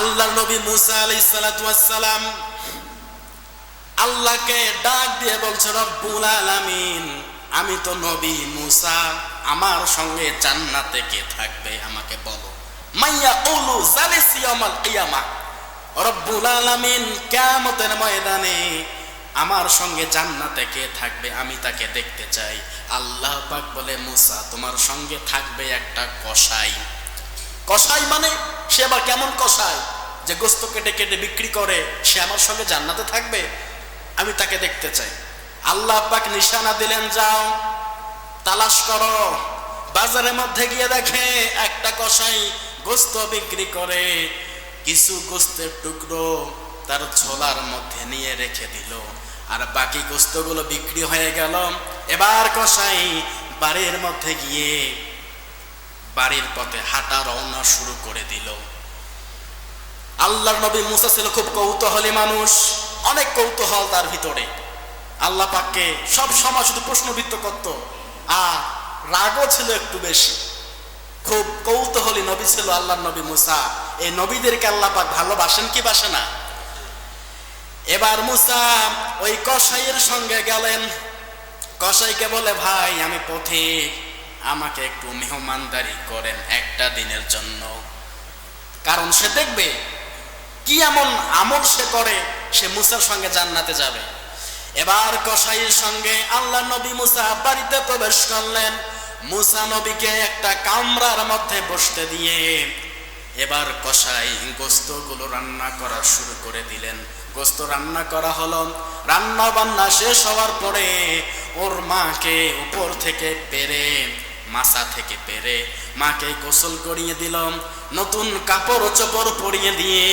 আল্লাহ নবী মুসা আলাইহিস সালাম আল্লাহকে ডাক দিয়ে বলছে, রব্বুল আলামিন, আমি তো নবী মুসা, আমার সঙ্গে জান্নাতে কে থাকবে আমাকে বলো? মাইয়া উলু জালিসি ইয়াউমাল কিয়ামা। রব্বুল আলামিন, কিয়ামতের ময়দানে আমার সঙ্গে জান্নাতে কে থাকবে আমি তাকে দেখতে চাই। আল্লাহ পাক বলে, মুসা, তোমার সঙ্গে থাকবে একটা কসাই। কসাই মানে সে আবার কেমন কসাই? যে গোস্ত কেটে কেটে বিক্রি করে, সে আমার সঙ্গে জান্নাতে থাকবে? আমি তাকে দেখতে চাই। আল্লাহ পাক নিশানা দিলেন, যাও, তালাশ করো। বাজারের মধ্যে গিয়ে দেখে একটা কসাই গোস্ত বিক্রি করে। কিছু গোস্তের টুকরো তার ঝোলার মধ্যে নিয়ে রেখে দিল। আর বাকি গোস্তগুলো বিক্রি হয়ে গেল। এবার কসাই বাড়ির মধ্যে গিয়ে বাড়ির পথে হাঁটা রওনা শুরু করে দিল। আল্লাহর নবী মুসা ছিল খুব কৌতূহলী মানুষ, অনেক কৌতূহল তার ভিতরে। আল্লাহ পাককে সব সময় শুধু প্রশ্নবিত্ত করত, আর রাগও ছিল একটু বেশি। খুব কৌতূহলী নবী ছিল আল্লাহর নবী মুসা। এই নবীদেরকে আল্লাহ পাক ভালোবাসেন কি বাসে না? এবার মুসা ওই কসাইয়ের সঙ্গে গেলেন। কসাইকে বলে, ভাই, আমি পথে আমাকে একটু মেহমানদারি করেন একটা দিনের জন্য। কারণ সে দেখবে কি এমন আমল সে করে, সে মুসার সঙ্গে জান্নাতে যাবে। এবার কসাইয়ের সঙ্গে আল্লাহ নবী মুসা বাড়িতে প্রবেশ করলেন। মুসা নবীকে একটা কামরার মধ্যে বসতে দিয়ে এবার কসাই গোস্তগুলো রান্না করা শুরু করে দিলেন। গোস্ত রান্না করা হলো। রান্না বান্না শেষ হওয়ার পরে ওর মাকে উপর থেকে পেরে মাসা থেকে পেরে মাকে গোসল করিয়ে দিলাম নতুন কাপড় চোপড় পরিয়ে দিয়ে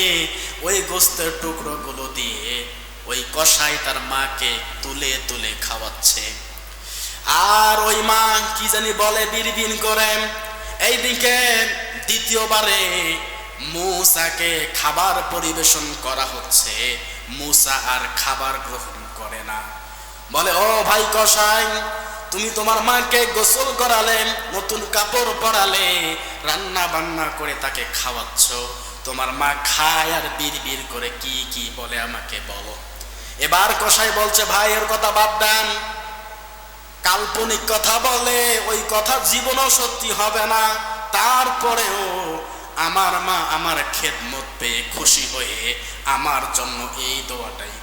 ওই গোস্তের টুকরোগুলো দিয়ে ওই কষাই তার মাকে তুলে তুলে খাওয়াচ্ছে। আর ওই মা কি জানি বলে বিড়বিন করে, এইদিকে দ্বিতীয়বারে মুসাকে খাবার পরিবেশন করা হচ্ছে। মুসা আর খাবার গ্রহণ করে না। বলে, ও ভাই কষাই তুমি তোমার মাকে গোসল করালে, নতুন কাপড় পরালে রান্না বান্না করে তাকে খাওয়াচ্ছ। তোমার মা খায় আর বীর বীর করে কি কি বলে আমাকে বলো। এবার কষাই বলছে, ভাই, এর কথা বাদ দেন। কাল্পনিক কথা বলে, ওই কথা জীবনও সত্যি হবে না। তারপরেও আমার মা আমার খেদমত পেয়ে খুশি হয়ে আমার জন্য এই দোয়াটাই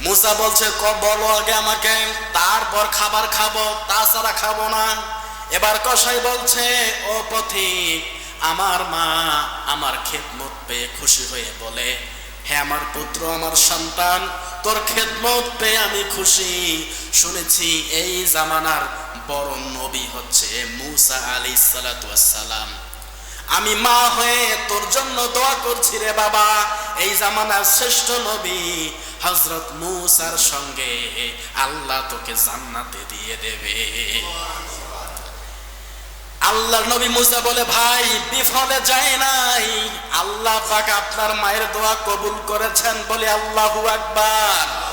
মুসা বলছে ক বলো আগে আমাকে, তারপর খাবার খাব, তাছাড়া খাব না। এবার কসাই বলছে, ও পথিক, আমার মা আমার খেদমত পেয়ে খুশি হয়ে বলে, হে আমার পুত্র, আমার সন্তান, তোর খেদমত পেয়ে আমি খুশি। শুনেছি এই জামানার বড় নবী হচ্ছে মুসা আলী সালাম। আমি মা হয়ে তোর জন্য দোয়া করছি রে বাবা। এই জামানার শ্রেষ্ঠ নবী হজরত মুসার সঙ্গে আল্লাহ তোকে জান্নাতে দিয়ে দেবে। আল্লাহর নবী মুসা বলে, ভাই, বিফলে যায় নাই। আল্লাহ পাক আপনার মায়ের দোয়া কবুল করেছেন বলে আল্লাহু আকবার।